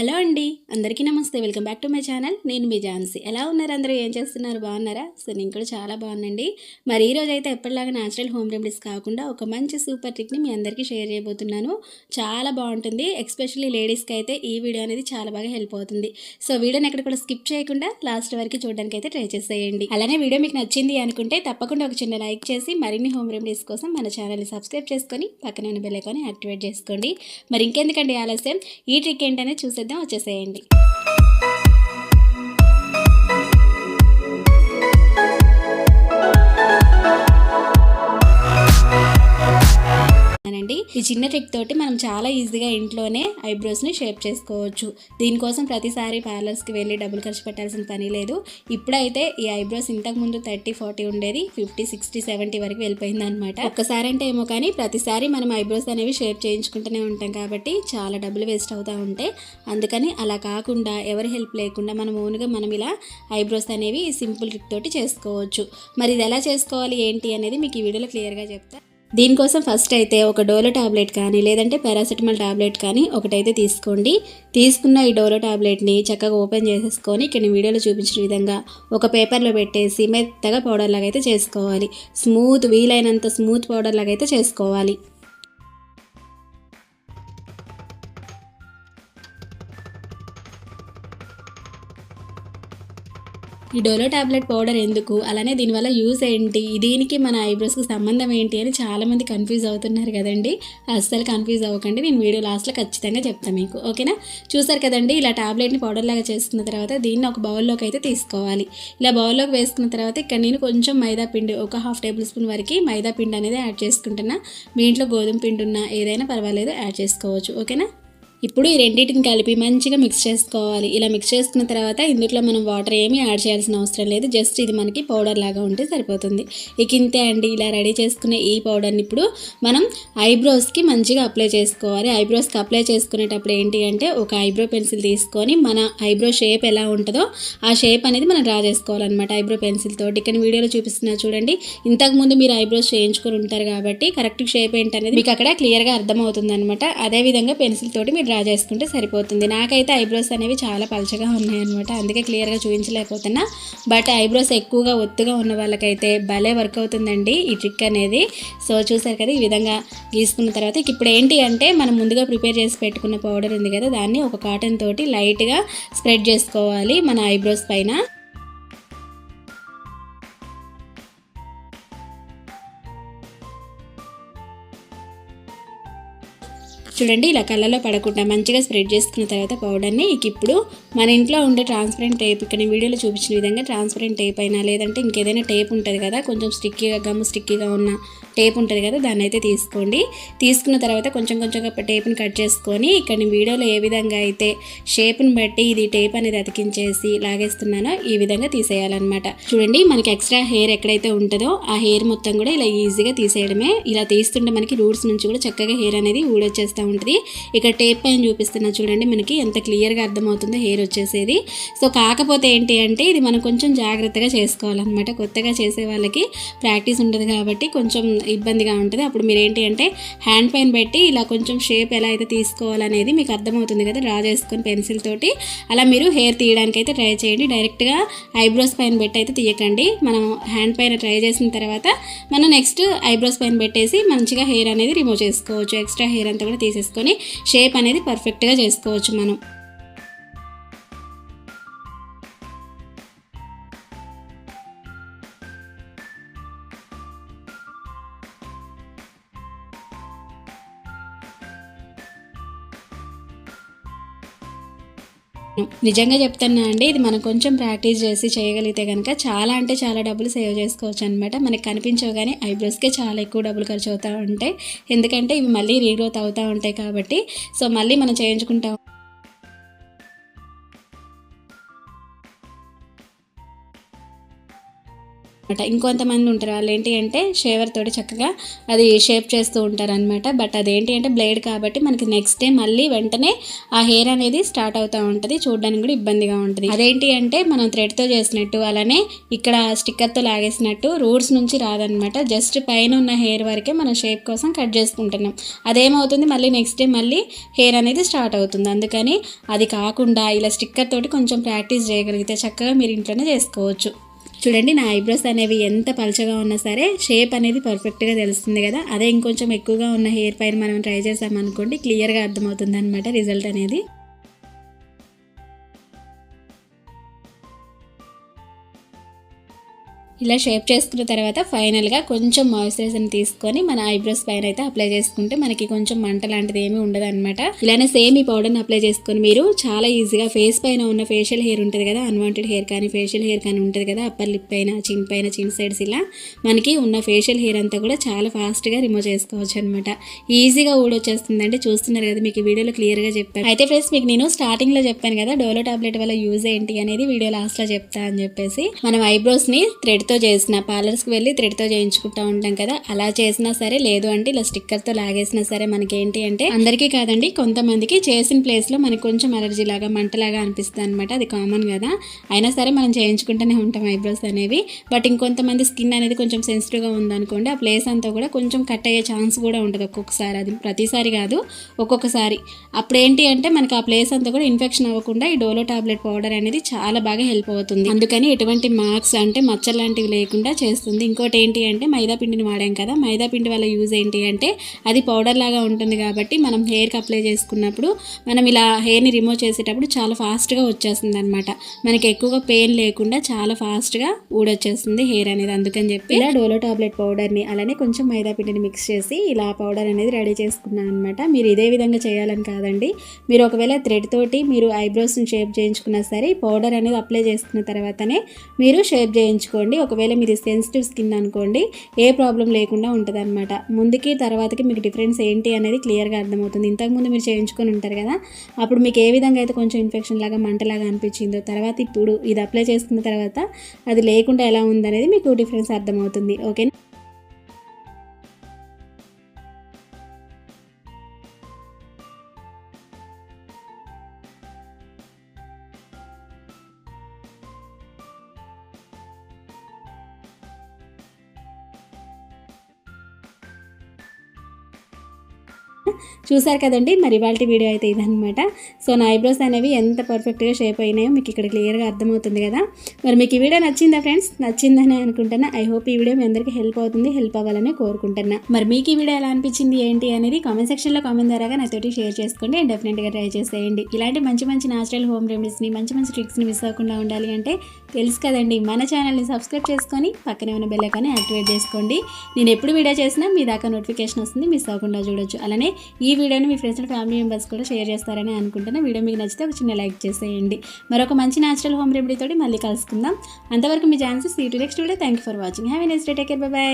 Hello అండి అందరికీ నమస్తే. Welcome back to my channel. నేను మీ ఝాన్సీ. ఎలా ఉన్నారు అందరూ? ఏం చేస్తున్నారు? బాగున్నారా? సో నేను కూడా చాలా బాగున్నండి. మరి ఈ రోజు అయితే ఎప్పటిలాగా న్యాచురల్ హోమ్ రెమెడీస్ కాకుండా ఒక మంచి సూపర్ ట్రిక్ని మీ అందరికీ షేర్ చేయబోతున్నాను. చాలా బాగుంటుంది. ఎస్పెషల్లీ లేడీస్కి అయితే ఈ వీడియో అనేది చాలా బాగా హెల్ప్ అవుతుంది. సో వీడియోని ఎక్కడ కూడా స్కిప్ చేయకుండా లాస్ట్ వరకు చూడడానికి అయితే ట్రై చేసేయండి. అలానే వీడియో మీకు నచ్చింది అనుకుంటే తప్పకుండా ఒక చిన్న లైక్ చేసి మరిన్ని హోమ్ రెమెడీస్ కోసం మన ఛానల్ని సబ్స్క్రైబ్ చేసుకొని పక్కన ఉన్న బెల్ ఐకాన్ని యాక్టివేట్ చేసుకోండి. మరి ఇంకెందుకండి ఆలస్యం? ఈ ట్రిక్ ఏంటనే చూసేద్దాం వచ్చేసేయండి. అండి ఈ చిన్న ట్రిక్ తోటి మనం చాలా ఈజీగా ఇంట్లోనే ఐబ్రోస్ని షేప్ చేసుకోవచ్చు. దీనికోసం ప్రతిసారి పార్లర్స్కి వెళ్ళి డబ్బులు ఖర్చు పెట్టాల్సిన పని లేదు. ఇప్పుడైతే ఈ ఐబ్రోస్ ఇంతకు ముందు థర్టీ ఫార్టీ ఉండేది. ఫిఫ్టీ సిక్స్టీ సెవెంటీ వరకు వెళ్ళిపోయింది అనమాట ఒక్కసారి అంటే ఏమో కానీ ప్రతిసారి మనం ఐబ్రోస్ అనేవి షేప్ చేయించుకుంటూనే ఉంటాం కాబట్టి చాలా డబ్బులు వేస్ట్ అవుతూ ఉంటాయి అందుకని అలా కాకుండా ఎవరి హెల్ప్ లేకుండా మనం ఓన్గా మనం ఇలా ఐబ్రోస్ అనేవి సింపుల్ ట్రిక్ తోటి చేసుకోవచ్చు. మరి ఇది ఎలా చేసుకోవాలి ఏంటి అనేది మీకు ఈ వీడియోలో క్లియర్గా చెప్తా. దీనికోసం ఫస్ట్ అయితే ఒక డోలో టాబ్లెట్ కానీ లేదంటే పారాసెటమాల్ టాబ్లెట్ కానీ ఒకటైతే తీసుకోండి. తీసుకున్న ఈ డోలో టాబ్లెట్ని చక్కగా ఓపెన్ చేసేసుకొని ఇక్కడ వీడియోలో చూపించిన విధంగా ఒక పేపర్లో పెట్టేసి మెత్తగా పౌడర్ లాగా అయితే చేసుకోవాలి. స్మూత్ వీలైనంత స్మూత్ పౌడర్ లాగా అయితే చేసుకోవాలి. ఈ డోలో టాబ్లెట్ పౌడర్ ఎందుకు? అలానే దీనివల్ల యూస్ ఏంటి? దీనికి మన ఐబ్రోస్కి సంబంధం ఏంటి అని చాలామంది కన్ఫ్యూజ్ అవుతున్నారు కదండి. అస్సలు కన్ఫ్యూజ్ అవ్వకండి. నేను వీడియో లాస్ట్లో ఖచ్చితంగా చెప్తాను మీకు. ఓకేనా? చూసారు కదండి ఇలా టాబ్లెట్ని పౌడర్ లాగా చేసుకున్న తర్వాత దీన్ని ఒక బౌల్లోకి అయితే తీసుకోవాలి. ఇలా బౌల్లోకి వేసుకున్న తర్వాత ఇక్కడ నేను కొంచెం మైదా పిండి ఒక హాఫ్ టేబుల్ స్పూన్ వరకు మైదా పిండి అనేది యాడ్ చేసుకుంటున్నా. మీ ఇంట్లో గోధుమ పిండి ఉన్నా ఏదైనా పర్వాలేదు యాడ్ చేసుకోవచ్చు. ఓకేనా? ఇప్పుడు ఈ రెండింటిని కలిపి మంచిగా మిక్స్ చేసుకోవాలి. ఇలా మిక్స్ చేసుకున్న తర్వాత ఇందులో మనం వాటర్ ఏమీ యాడ్ చేయాల్సిన అవసరం లేదు. జస్ట్ ఇది మనకి పౌడర్ లాగా ఉంటే సరిపోతుంది. ఇక ఇంతే అండి. ఇలా రెడీ చేసుకునే ఈ పౌడర్ని ఇప్పుడు మనం ఐబ్రోస్కి మంచిగా అప్లై చేసుకోవాలి. ఐబ్రోస్కి అప్లై చేసుకునేటప్పుడు ఏంటి అంటే ఒక ఐబ్రో పెన్సిల్ తీసుకొని మన ఐబ్రో షేప్ ఎలా ఉంటుందో ఆ షేప్ అనేది మనం డ్రా చేసుకోవాలన్నమాట ఐబ్రో పెన్సిల్ తోటి. ఇక్కడ వీడియోలో చూపిస్తున్నా చూడండి. ఇంతకుముందు మీరు ఐబ్రోస్ చేయించుకొని ఉంటారు కాబట్టి కరెక్ట్ షేప్ ఏంటనేది మీకు అక్కడ క్లియర్గా అర్థమవుతుంది అనమాట అదేవిధంగా పెన్సిల్ తోటి మీరు డ్రా చేసుకుంటే సరిపోతుంది. నాకైతే ఐబ్రోస్ అనేవి చాలా పలచగా ఉన్నాయన్నమాట. అందుకే క్లియర్గా చూపించలేకపోతున్నా. బట్ ఐబ్రోస్ ఎక్కువగా ఒత్తుగా ఉన్న వాళ్ళకైతే భలే వర్క్ అవుతుందండి ఈ ట్రిక్ అనేది. సో చూసారు కదా ఈ విధంగా గీసుకున్న తర్వాత ఇప్పుడు ఏంటి అంటే మనం ముందుగా ప్రిపేర్ చేసి పెట్టుకున్న పౌడర్ ఉంది కదా దాన్ని ఒక కాటన్ తోటి లైట్గా స్ప్రెడ్ చేసుకోవాలి మన ఐబ్రోస్ పైన. చూడండి ఇలా కళ్ళలో పడకుండా మంచిగా స్ప్రెడ్ చేసుకున్న తర్వాత పౌడర్ని ఇప్పుడు మన ఇంట్లో ఉండే ట్రాన్స్పరెంట్ టేప్ ఇక్కడ వీడియోలో చూపించిన విధంగా ట్రాన్స్పరెంట్ టేప్ అయినా లేదంటే ఇంకేదైనా టేప్ ఉంటుంది కదా కొంచెం స్టిక్కీగా గమ్ స్టిక్కీగా ఉన్న టేప్ ఉంటుంది కదా దాన్ని అయితే తీసుకోండి. తీసుకున్న తర్వాత కొంచెం కొంచెంగా టేప్ని కట్ చేసుకొని ఇక్కడ వీడియోలో ఏ విధంగా అయితే షేప్ని బట్టి ఇది టేప్ అనేది అతికించేసి లాగేస్తున్నానో ఈ విధంగా తీసేయాలన్నమాట. చూడండి మనకి ఎక్స్ట్రా హెయిర్ ఎక్కడైతే ఉంటుందో ఆ హెయిర్ మొత్తం కూడా ఇలా ఈజీగా తీసేయడమే. ఇలా తీస్తుంటే మనకి రూట్స్ నుంచి కూడా చక్కగా హెయిర్ అనేది ఊడొచ్చేస్తూ ఉంటుంది. ఇక్కడ టేప్ పైన చూపిస్తున్నా చూడండి మనకి ఎంత క్లియర్గా అర్థమవుతుందో హెయిర్ వచ్చేసేది. సో కాకపోతే ఏంటి అంటే ఇది మనం కొంచెం జాగ్రత్తగా చేసుకోవాలన్నమాట. కొత్తగా చేసే వాళ్ళకి ప్రాక్టీస్ ఉండదు కాబట్టి కొంచెం ఇబ్బందిగా ఉంటుంది. అప్పుడు మీరు ఏంటి అంటే హ్యాండ్ పైన పెట్టి ఇలా కొంచెం షేప్ ఎలా అయితే తీసుకోవాలనేది మీకు అర్థమవుతుంది కదా డ్రా చేసుకొని పెన్సిల్ తోటి. అలా మీరు హెయిర్ తీయడానికి అయితే ట్రై చేయండి డైరెక్ట్గా ఐబ్రోస్ పైన పెట్టి అయితే తీయకండి. మనం హ్యాండ్ పైన ట్రై చేసిన తర్వాత మనం నెక్స్ట్ ఐబ్రోస్ పైన పెట్టేసి మంచిగా హెయిర్ అనేది రిమూవ్ చేసుకోవచ్చు. ఎక్స్ట్రా హెయిర్ అంతా కూడా తీసేసుకొని షేప్ అనేది పర్ఫెక్ట్గా చేసుకోవచ్చు మనం. నిజంగా చెప్తున్నా అండి ఇది మనం కొంచెం ప్రాక్టీస్ చేసి చేయగలిగితే కనుక చాలా అంటే చాలా డబ్బులు సేవ్ చేసుకోవచ్చు అనమాట మనకి కనిపించవు కానీ ఐబ్రోస్కే చాలా ఎక్కువ డబ్బులు ఖర్చు అవుతూ ఉంటాయి. ఎందుకంటే ఇవి మళ్ళీ రీగ్రోత్ అవుతూ ఉంటాయి కాబట్టి. సో మళ్ళీ మనం చేయించుకుంటాం. అనమాట. ఇంకొంతమంది ఉంటారు. వాళ్ళు ఏంటి అంటే షేవర్ తోటి చక్కగా అది షేప్ చేస్తూ ఉంటారు అనమాట బట్ అదేంటి అంటే బ్లేడ్ కాబట్టి మనకి నెక్స్ట్ డే మళ్ళీ వెంటనే ఆ హెయిర్ అనేది స్టార్ట్ అవుతూ ఉంటుంది. చూడడానికి కూడా ఇబ్బందిగా ఉంటుంది. అదేంటి అంటే మనం థ్రెడ్తో చేసినట్టు అలానే ఇక్కడ స్టిక్కర్తో లాగేసినట్టు రూట్స్ నుంచి రాదనమాట. జస్ట్ పైన ఉన్న హెయిర్ వరకే మనం షేప్ కోసం కట్ చేసుకుంటున్నాం. అదేమవుతుంది? మళ్ళీ నెక్స్ట్ డే మళ్ళీ హెయిర్ అనేది స్టార్ట్ అవుతుంది. అందుకని అది కాకుండా ఇలా స్టిక్కర్ తోటి కొంచెం ప్రాక్టీస్ చేయగలిగితే చక్కగా మీరు ఇంట్లోనే చేసుకోవచ్చు. చూడండి నా ఐబ్రోస్ అనేవి ఎంత పలచగా ఉన్నా సరే షేప్ అనేది పర్ఫెక్ట్గా తెలుస్తుంది కదా. అదే ఇంకొంచెం ఎక్కువగా ఉన్న హెయిర్ పైన మనం ట్రై చేసామనుకోండి క్లియర్గా అర్థమవుతుంది అనమాట రిజల్ట్ అనేది. ఇలా షేప్ చేసుకున్న తర్వాత ఫైనల్గా కొంచెం మాయిశ్చరైజర్ని తీసుకొని మన ఐబ్రోస్ పైన అయితే అప్లై చేసుకుంటే మనకి కొంచెం మంట లాంటిది ఏమీ ఉండదు అనమాట ఇలానే సేమ్ ఈ పౌడర్ని అప్లై చేసుకొని మీరు చాలా ఈజీగా ఫేస్ పైన ఉన్న ఫేషియల్ హెయిర్ ఉంటుంది కదా అన్వాంటెడ్ హెయిర్ కానీ ఫేషియల్ హెయిర్ కానీ ఉంటుంది కదా అప్పర్ లిప్ పైన చిన్ పైన చిన్ సైడ్స్ ఇలా మనకి ఉన్న ఫేషియల్ హెయిర్ అంతా కూడా చాలా ఫాస్ట్గా రిమూవ్ చేసుకోవచ్చు అనమాట ఈజీగా ఊడొచ్చేస్తుంది అంటే చూస్తున్నారు కదా మీకు ఈ వీడియోలో క్లియర్గా చెప్పాను. అయితే ఫ్రెండ్స్ మీకు నేను స్టార్టింగ్లో చెప్పాను కదా డోలో టాబ్లెట్ వల్ల యూజ్ ఏంటి అనేది వీడియో లాస్ట్లో చెప్తా అని చెప్పేసి మనం ఐబ్రోస్ని థ్రెడ్ థ్రెడ్తో చేసిన పార్లర్స్కి వెళ్ళి థ్రెడ్తో చేయించుకుంటా ఉంటాం కదా అలా చేసినా సరే లేదు అంటే ఇలా స్టిక్కర్తో లాగేసినా సరే మనకి ఏంటి అంటే అందరికీ కాదండి కొంతమందికి చేసిన ప్లేస్లో మనకి కొంచెం అలర్జీ లాగా మంటలాగా అనిపిస్తుంది అనమాట అది కామన్ కదా. అయినా సరే మనం చేయించుకుంటూనే ఉంటాం ఐబ్రోస్ అనేవి. బట్ ఇంకొంతమంది స్కిన్ అనేది కొంచెం సెన్సిటివ్గా ఉందనుకోండి ఆ ప్లేస్ అంతా కూడా కొంచెం కట్ అయ్యే ఛాన్స్ కూడా ఉంటుంది ఒక్కొక్కసారి. అది ప్రతిసారి కాదు ఒక్కొక్కసారి. అప్పుడు ఏంటి అంటే మనకి ఆ ప్లేస్ అంతా కూడా ఇన్ఫెక్షన్ అవ్వకుండా ఈ డోలో టాబ్లెట్ పౌడర్ అనేది చాలా బాగా హెల్ప్ అవుతుంది. అందుకని ఎటువంటి మార్క్స్ అంటే మచ్చలాంటి లాంటివి లేకుండా చేస్తుంది. ఇంకోటి ఏంటి అంటే మైదా పిండిని వాడాం కదా. మైదా పిండి వల్ల యూజ్ ఏంటి అంటే అది పౌడర్ లాగా ఉంటుంది కాబట్టి మనం హెయిర్కి అప్లై చేసుకున్నప్పుడు మనం ఇలా హెయిర్ని రిమూవ్ చేసేటప్పుడు చాలా ఫాస్ట్గా వచ్చేస్తుంది అనమాట మనకి ఎక్కువగా పెయిన్ లేకుండా చాలా ఫాస్ట్గా ఊడొచ్చేస్తుంది హెయిర్ అనేది అందుకని చెప్పి ఇలా డోలో టాబ్లెట్ పౌడర్ని అలానే కొంచెం మైదా పిండిని మిక్స్ చేసి ఇలా పౌడర్ అనేది రెడీ చేసుకున్నాను అనమాట మీరు ఇదే విధంగా చేయాలని కాదండి. మీరు ఒకవేళ థ్రెడ్ తోటి మీరు ఐబ్రోస్ని షేప్ చేయించుకున్నా సరే పౌడర్ అనేది అప్లై చేసుకున్న తర్వాతనే మీరు షేప్ చేయించుకోండి. ఒకవేళ మీది సెన్సిటివ్ స్కిన్ అనుకోండి ఏ ప్రాబ్లం లేకుండా ఉంటుంది అనమాట ముందుకి తర్వాతకి మీకు డిఫరెన్స్ ఏంటి అనేది క్లియర్గా అర్థమవుతుంది. ఇంతకుముందు మీరు చేయించుకొని ఉంటారు కదా అప్పుడు మీకు ఏ విధంగా అయితే కొంచెం ఇన్ఫెక్షన్ లాగా మంటలాగా అనిపించిందో తర్వాత ఇప్పుడు ఇది అప్లై చేసుకున్న తర్వాత అది లేకుండా ఎలా ఉందనేది మీకు డిఫరెన్స్ అర్థమవుతుంది. ఓకేనా చూసారు కదండి? మరి ఇవాళ వీడియో అయితే ఇదనమాట సో నా ఐబ్రోస్ అనేవి ఎంత పర్ఫెక్ట్గా షేప్ అయినాయో మీకు ఇక్కడ క్లియర్గా అర్థమవుతుంది కదా. మరి మీకు ఈ వీడియో నచ్చిందా ఫ్రెండ్స్? నచ్చిందని అనుకుంటున్నా. ఐ హోప్ ఈ వీడియో మీ అందరికీ హెల్ప్ అవుతుంది హెల్ప్ అవ్వాలని కోరుకుంటున్నా. మరి మీకు ఈ వీడియో ఎలా అనిపించింది ఏంటి అనేది కామెంట్ సెక్షన్లో కామెంట్ ద్వారా నాతోటి షేర్ చేసుకోండి అండ్ డెఫినెట్గా ట్రై చేసేయండి. ఇలాంటి మంచి మంచి న్యాచురల్ హోమ్ రెమెడీస్ని మంచి మంచి ట్రిక్స్ని మిస్ అవ్వకుండా ఉండాలి అంటే తెలుసు కదండి మన ఛానల్ని సబ్స్క్రైబ్ చేసుకొని పక్కనే ఉన్న బెల్లకాన్ని యాక్టివేట్ చేసుకోండి. నేను ఎప్పుడు వీడియో చేసినా మీ దాకా నోటిఫికేషన్ వస్తుంది మిస్ అవ్వకుండా చూడొచ్చు. అలానే ఈ వీడియోని మీ ఫ్రెండ్స్ అండ్ ఫ్యామిలీ మెంబర్స్ కూడా షేర్ చేస్తారని అనుకుంటున్నాను వీడియో మీకు నచ్చితే ఒక చిన్న లైక్ చేసేయండి. మరొక మంచి న్యాచురల్ హోమ్ రెమెడీతో తోటి మళ్ళీ కలుసుకుందాం. అంతవరకు మీ chances see to next video thank you for watching have next day take care bye